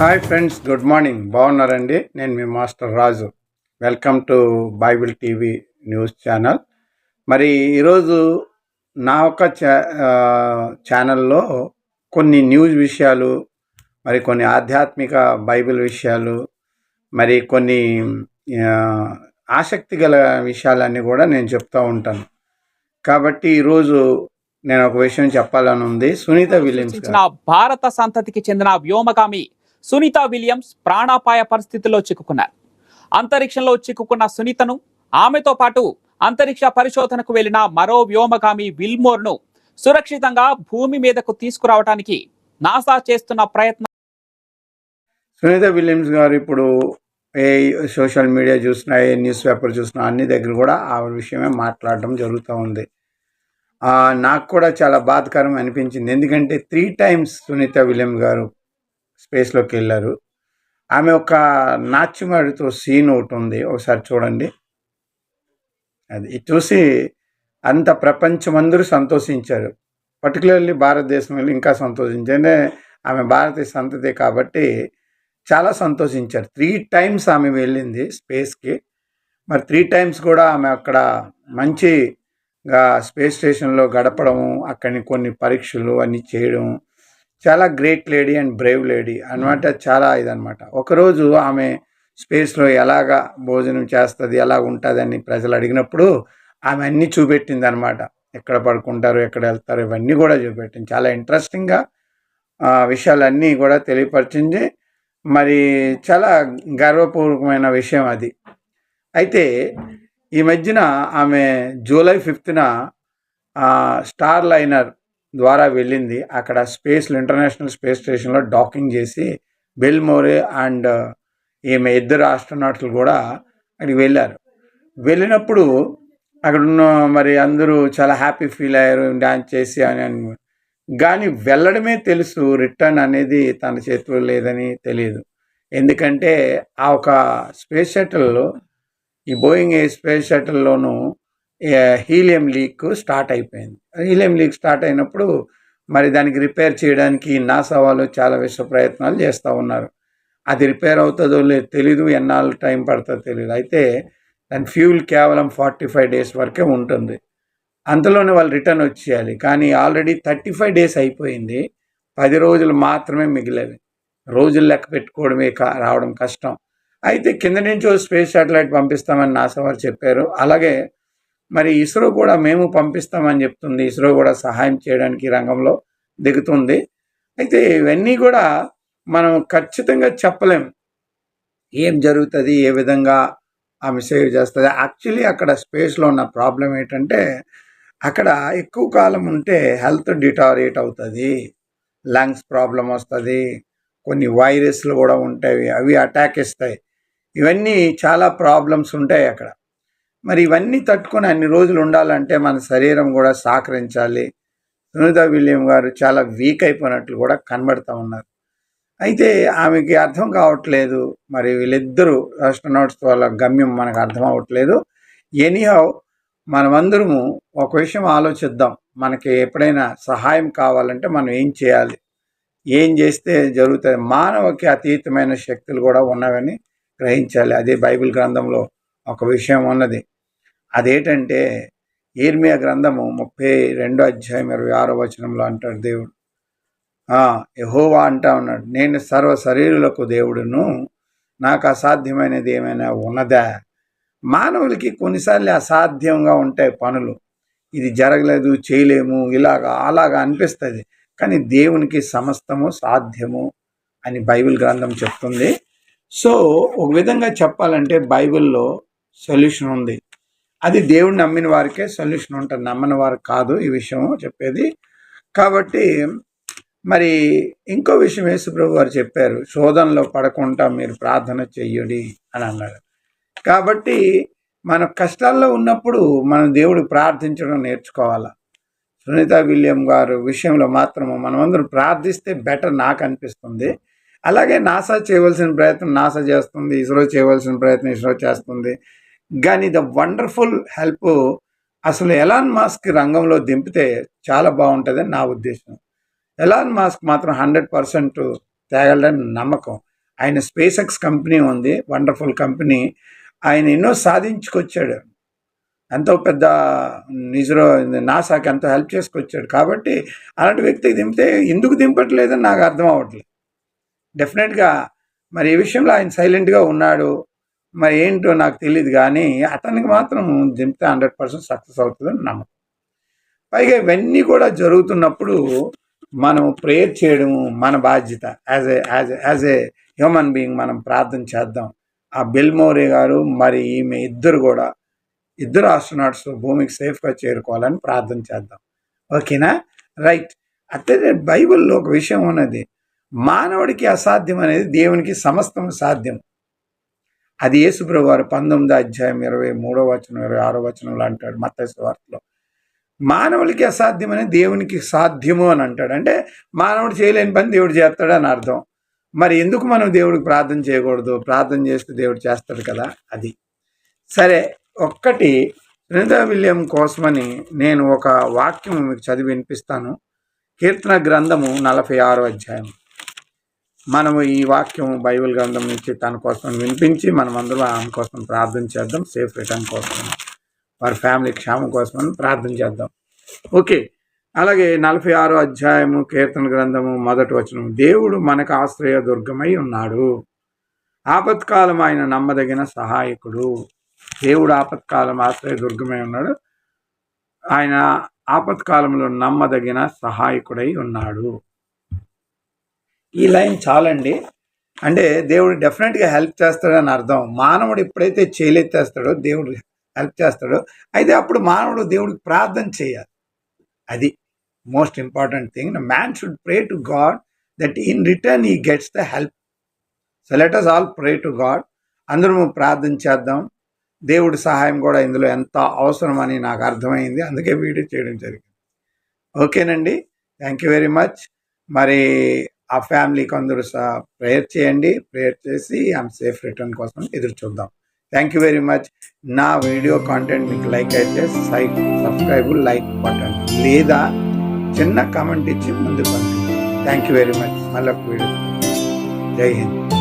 Hi friends good morning. బాగున్నారండి? నేను మీ master Raju. Welcome to Bible TV news channel. మరి ఈరోజు నా ఒక ఛా ఛానల్లో కొన్ని న్యూస్ విషయాలు మరి కొన్ని ఆధ్యాత్మిక బైబిల్ విషయాలు మరి కొన్ని ఆసక్తి గల విషయాలన్నీ కూడా నేను చెప్తూ ఉంటాను. కాబట్టి ఈరోజు నేను ఒక విషయం చెప్పాలని ఉంది. సునీత విలియమ్స్ భారత సంతతికి చెందిన వ్యోమగామి సునీత విలియమ్స్ ప్రాణాపాయ పరిస్థితుల్లో చిక్కుకున్నారు. అంతరిక్షంలో చిక్కుకున్న సునీతను ఆమెతో పాటు అంతరిక్ష పరిశోధనకు వెళ్ళిన మరో వ్యోమగామి విల్మోర్ను సురక్షితంగా భూమి మీదకు తీసుకురావడానికి నాసా చేస్తున్న ప్రయత్నం సునీత విలియమ్స్ గారు ఇప్పుడు ఏ సోషల్ మీడియా చూసినా ఏ న్యూస్ పేపర్ చూసినా అన్ని దగ్గర కూడా ఆ విషయమే మాట్లాడడం జరుగుతూ ఉంది. నాకు కూడా చాలా బాధకరం అనిపించింది. ఎందుకంటే త్రీ టైమ్స్ సునీత విలియం గారు స్పేస్లోకి వెళ్ళారు. ఆమె ఒక నాట్యమాడితో సీన్ ఒకటి ఉంది ఒకసారి చూడండి. అది ఇది చూసి అంత ప్రపంచం అందరూ సంతోషించారు. పర్టికులర్లీ భారతదేశంలో ఇంకా సంతోషించే ఆమె భారతీయ సంతతి కాబట్టి చాలా సంతోషించారు. త్రీ టైమ్స్ ఆమె వెళ్ళింది స్పేస్కి. మరి త్రీ టైమ్స్ కూడా ఆమె అక్కడ మంచిగా స్పేస్ స్టేషన్లో గడపడము అక్కడిని కొన్ని పరీక్షలు అన్నీ చేయడం చాలా great lady and brave lady అన్నమాట చాలా ఇదనమాట ఒకరోజు ఆమె స్పేస్లో ఎలాగా భోజనం చేస్తుంది ఎలా ఉంటుంది అని ప్రజలు అడిగినప్పుడు ఆమె అన్నీ చూపెట్టింది అనమాట ఎక్కడ పడుకుంటారు ఎక్కడ వెళ్తారు ఇవన్నీ కూడా చూపెట్టింది. చాలా ఇంట్రెస్టింగ్గా ఆ, విషయాలన్నీ కూడా తెలియపరిచింది. మరి చాలా గర్వపూర్వకమైన విషయం అది. అయితే ఈ మధ్యన ఆమె జూలై ఫిఫ్త్న స్టార్ లైనర్ ద్వారా వెళ్ళింది. అక్కడ స్పేస్లో ఇంటర్నేషనల్ స్పేస్ స్టేషన్లో డాకింగ్ చేసి బెల్ మోరే అండ్ ఈమె ఇద్దరు ఆస్ట్రోనాట్లు కూడా అక్కడికి వెళ్ళారు. వెళ్ళినప్పుడు అక్కడున్న మరి అందరూ చాలా హ్యాపీ ఫీల్ అయ్యారు డ్యాన్స్ చేసి అని అని కానీ వెళ్ళడమే తెలుసు రిటర్న్ అనేది తన చేతిలో లేదని తెలియదు. ఎందుకంటే ఆ ఒక స్పేస్ షటిల్లో ఈ బోయింగ్ ఏ స్పేస్ షటిల్లోనూ హీలియం లీక్ స్టార్ట్ అయిపోయింది. హీలియం లీక్ స్టార్ట్ అయినప్పుడు మరి దానికి రిపేర్ చేయడానికి నాసా వాళ్ళు చాలా విశ్వ ప్రయత్నాలు చేస్తూ ఉన్నారు. అది రిపేర్ అవుతుందో లేదు తెలీదు ఎన్నాళ్ళు టైం పడుతుందో తెలియదు అయితే దాని ఫ్యూల్ కేవలం ఫార్టీ ఫైవ్ డేస్ వరకే ఉంటుంది. అంతలోనే వాళ్ళు రిటర్న్ వచ్చేయాలి. కానీ ఆల్రెడీ థర్టీ ఫైవ్ డేస్ అయిపోయింది. పది రోజులు మాత్రమే మిగిలేవి. రోజులు లెక్క పెట్టుకోవడమే కా- రావడం కష్టం. అయితే కింద నుంచి స్పేస్ శాటిలైట్ పంపిస్తామని నాసా వారు చెప్పారు. అలాగే మరి ఇస్రో కూడా మేము పంపిస్తామని చెప్తుంది. ఇస్రో కూడా సహాయం చేయడానికి రంగంలో దిగుతుంది. అయితే ఇవన్నీ కూడా మనం ఖచ్చితంగా చెప్పలేం. ఏం జరుగుతుంది? ఏ విధంగా ఆమె సేవ్ చేస్తుంది? యాక్చువల్లీ అక్కడ స్పేస్లో ఉన్న ప్రాబ్లం ఏంటంటే అక్కడ ఎక్కువ కాలం ఉంటే హెల్త్ డిటారియేట్ అవుతుంది. లంగ్స్ ప్రాబ్లం వస్తుంది. కొన్ని వైరస్లు కూడా ఉంటాయి. అవి అటాక్ ఇస్తాయి. ఇవన్నీ చాలా ప్రాబ్లమ్స్ ఉంటాయి అక్కడ. మరి ఇవన్నీ తట్టుకొని అన్ని రోజులు ఉండాలంటే మన శరీరం కూడా సహకరించాలి. సునీత విలియం గారు చాలా వీక్ అయిపోయినట్లు కూడా కనబడతా ఉన్నారు. అయితే ఆమెకి అర్థం కావట్లేదు. మరి వీళ్ళిద్దరూ ఆస్ట్రోనాట్స్ వాళ్ళ గమ్యం మనకు అర్థం అవ్వట్లేదు. ఎనీహౌ మనమందరము ఒక విషయం ఆలోచిద్దాం. మనకి ఎప్పుడైనా సహాయం కావాలంటే మనం ఏం చేయాలి? ఏం చేస్తే జరుగుతుంది మానవకి అతీతమైన శక్తులు కూడా ఉన్నవని గ్రహించాలి. అదే బైబిల్ గ్రంథంలో ఒక విషయం ఉన్నది అదేంటంటే ఈర్మియా గ్రంథము ముప్పై రెండో అధ్యాయం ఇరవై ఆరో వచనంలో అంటాడు దేవుడు. యహోవా అంటా ఉన్నాడు నేను సర్వ శరీరులకు దేవుడును నాకు అసాధ్యమైనది ఏమైనా ఉన్నదా? మానవులకి కొన్నిసార్లు అసాధ్యంగా ఉంటాయి పనులు. ఇది జరగలేదు చేయలేము ఇలాగా అలాగా అనిపిస్తుంది. కానీ దేవునికి సమస్తము సాధ్యము అని బైబిల్ గ్రంథం చెప్తుంది. సో ఒక విధంగా చెప్పాలంటే బైబిల్లో సొల్యూషన్ ఉంది. అది దేవుడు నమ్మిన వారికే సొల్యూషన్ ఉంటుంది. నమ్మని వారు కాదు ఈ విషయం చెప్పేది. కాబట్టి మరి ఇంకో విషయం యేసుప్రభు వారు చెప్పారు శోధనలో పడకుండా మీరు ప్రార్థన చెయ్యడి అని అన్నాడు. కాబట్టి మన కష్టాల్లో ఉన్నప్పుడు మనం దేవుడు ప్రార్థించడం నేర్చుకోవాలా? సునీత విలియం గారు విషయంలో మాత్రము మనమందరం ప్రార్థిస్తే బెటర్ నాకు అనిపిస్తుంది. అలాగే నాసా చేయవలసిన ప్రయత్నం నాసా చేస్తుంది ఇస్రో చేయవలసిన ప్రయత్నం ఇస్రో చేస్తుంది. కానీ ద వండర్ఫుల్ హెల్ప్ అసలు ఎలాన్ మాస్క్ రంగంలో దింపితే చాలా బాగుంటుందని నా ఉద్దేశం. ఎలాన్ మాస్క్ మాత్రం హండ్రెడ్ పర్సెంట్ తేగలని నమ్మకం. ఆయన స్పేస్ ఎక్స్ కంపెనీ ఉంది వండర్ఫుల్ కంపెనీ. ఆయన ఎన్నో సాధించుకొచ్చాడు. ఎంతో పెద్ద నిజరో నాసాకి ఎంతో హెల్ప్ చేసుకొచ్చాడు. కాబట్టి అలాంటి వ్యక్తికి దింపితే ఎందుకు దింపట్లేదని నాకు అర్థం అవ్వట్లేదు. డెఫినెట్గా మరి ఈ విషయంలో ఆయన సైలెంట్గా ఉన్నాడు. మరి ఏంటో నాకు తెలియదు కానీ అతనికి మాత్రం దింపితే హండ్రెడ్ పర్సెంట్ సక్సెస్ అవుతుందని నమ్మకం. పైగా ఇవన్నీ కూడా జరుగుతున్నప్పుడు మనం ప్రేయర్ చేయడం మన బాధ్యత. As a as as a human being మనం ప్రార్థన చేద్దాం. ఆ బెల్మోరే గారు మరి ఈమె ఇద్దరు కూడా ఇద్దరు ఆస్ట్రోనాట్స్ భూమికి సేఫ్గా చేరుకోవాలని ప్రార్థన చేద్దాం. ఓకేనా? రైట్. అట్లనే బైబిల్లో ఒక విషయం ఉన్నది. మానవుడికి అసాధ్యం అనేది దేవునికి సమస్తం సాధ్యం. అది యేసుప్రభు వారు పంతొమ్మిది అధ్యాయం ఇరవై మూడో వచనం ఇరవై ఆరో వచనంలో అంటాడు మత్తయి వార్తలో. మానవులకి అసాధ్యమని దేవునికి సాధ్యము అని అంటాడు. అంటే మానవుడు చేయలేని పని దేవుడు చేస్తాడు అని అర్థం. మరి ఎందుకు మనం దేవుడికి ప్రార్థన చేయకూడదు? ప్రార్థన చేస్తే దేవుడు చేస్తాడు కదా అది. సరే ఒక్కటి సునీత విలియం కోసమని నేను ఒక వాక్యం మీకు చదివి వినిపిస్తాను. కీర్తన గ్రంథము నలభై ఆరో అధ్యాయం మనము ఈ వాక్యం బైబిల్ గ్రంథం నుంచి తన కోసం వినిపించి మనం అందరూ ఆమె కోసం ప్రార్థన చేద్దాం. సేఫ్ రిటర్న్ కోసం వారి ఫ్యామిలీ క్షేమం కోసం ప్రార్థన చేద్దాం. ఓకే. అలాగే నలభై ఆరో అధ్యాయము కీర్తన గ్రంథము మొదటి వచనం దేవుడు మనకు ఆశ్రయ దుర్గమై ఉన్నాడు. ఆపత్కాలం ఆయన నమ్మదగిన సహాయకుడు. దేవుడు ఆపత్కాలం ఆశ్రయ దుర్గమై ఉన్నాడు. ఆయన ఆపత్కాలంలో నమ్మదగిన సహాయకుడై ఉన్నాడు. ఈ లైన్ చాలండి. అంటే దేవుడు డెఫినెట్గా హెల్ప్ చేస్తాడని అర్థం. మానవుడు ఎప్పుడైతే చేయలెత్తేస్తాడో దేవుడు హెల్ప్ చేస్తాడో అయితే అప్పుడు మానవుడు దేవుడికి ప్రార్థన చేయాలి. అది most important thing. Man should pray to God that in return he gets the help. So let us all pray to God. అందరము ప్రార్థన చేద్దాం. దేవుడి సహాయం కూడా ఇందులో ఎంత అవసరమని నాకు అర్థమైంది. అందుకే వీడియో చేయడం జరిగింది. ఓకేనండి. Thank you very much. మరి ఆ ఫ్యామిలీకి అందరూ ప్రేయర్ చేయండి. ప్రేయర్ చేసి ఆమె సేఫ్ రిటర్న్ కోసం ఎదురు చూద్దాం. థ్యాంక్ యూ వెరీ మచ్ నా వీడియో కాంటెంట్ మీకు లైక్ అయితే సైట్ సబ్స్క్రైబ్ లైక్ బటన్ లేదా చిన్న కామెంట్ ఇచ్చి ముందు పంపించండి థ్యాంక్ యూ వెరీ మచ్ మళ్ళీ వీడియో జై హింద్.